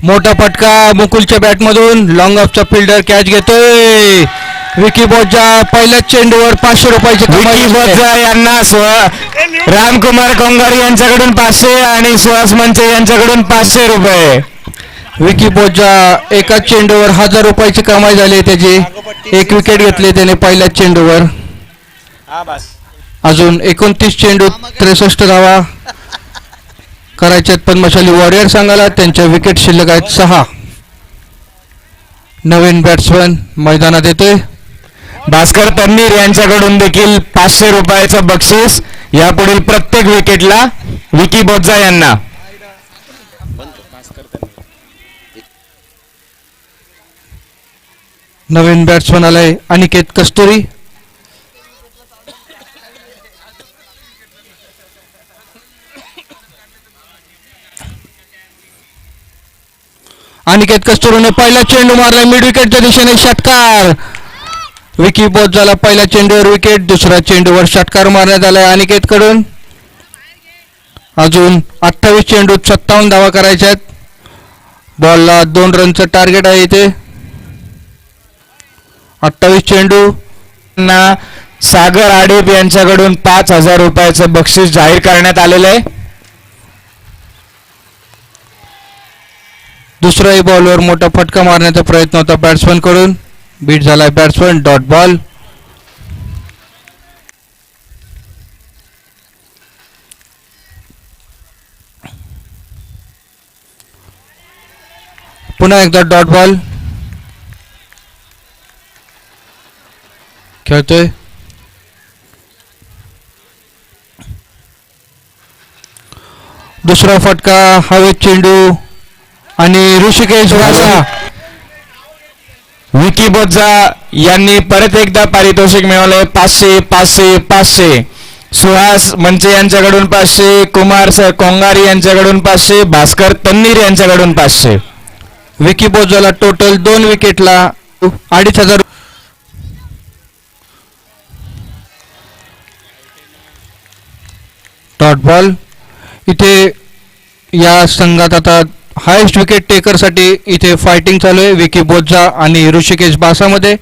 मोठा फटका मुकुलच्या बॅटमधून. लॉंग ऑफचा फिल्डर कॅच घेतोय. विकी बोजा पहिल्याच चेंडूवर पाचशे रुपयाची कमाई. बोजा यांना स्व रामकुमार कोंगारी यांच्याकडून पाचशे आणि सुहास मंचे यांच्याकडून पाचशे रुपये. विकी बोजा एकाच चेंडूवर हजार रुपयाची कमाई झाली त्याची. एक विकेट घेतली त्याने पहिल्याच चेंडूवर. अजून एकोणतीस चेंडू त्रेसष्ट धावा. करायच्यात पद्मशाली वॉरियर संघाला त्यांच्या विकेट शिल्लक आहेत सहा. नवीन बॅट्समन मैदानात येतोय. भास्कर तन्नीर यांच्याकडून देखील पाचशे रुपयाचं बक्षीस. यापुढील प्रत्येक विकेटला विकी बोजा यांना. नवीन बॅट्समन आलाय अनिकेत कस्तुरी. अनिकेत कस्तुरीने पहिला चेंडू मारला मिड विकेटच्या दिशेने षटकार. विकी बोजाला पहिल्या चेंडूवर विकेट दुसऱ्या चेंडूवर षटकार मारण्यात आलाय. अनिकेत कडून अजून अठ्ठावीस चेंडूत सत्तावन्न धावा करायच्या आहेत. बॉलला दोन रनचं टार्गेट आहे इथे. अठ्ठावीस चेंडू. ना सागर आडेप यांच्याकडून पाच हजार रुपयाचं बक्षीस जाहीर करण्यात आलेलं आहे. दुसऱ्याही बॉलवर मोठा फटका मारण्याचा प्रयत्न होता बॅट्समन कडून. बीट झालाय बॅट्समन डॉट बॉल पुन्हा एकदा डॉट बॉल खेळतोय. दुसरा फटका, हवेत चेंडू. आणि ऋषिकेश वासा विकी बोजा यांनी परत एकदा पारितोषिक मिळवले. पाचशे पाचशे पाचशे. सुहास मंचे यांच्याकडून पाचशे कुमार सर कोंगारी यांच्याकडून पाचशे भास्कर तन्नीर यांच्याकडून पाचशे. विकी बोजाला टोटल दोन विकेटला अडीच हजार डॉट बॉल इथे या संघात आता हायेस्ट विकेट टेकरसाठी इथे फायटिंग चालू आहे. विकी बोजा आणि ऋषिकेश बासामध्ये.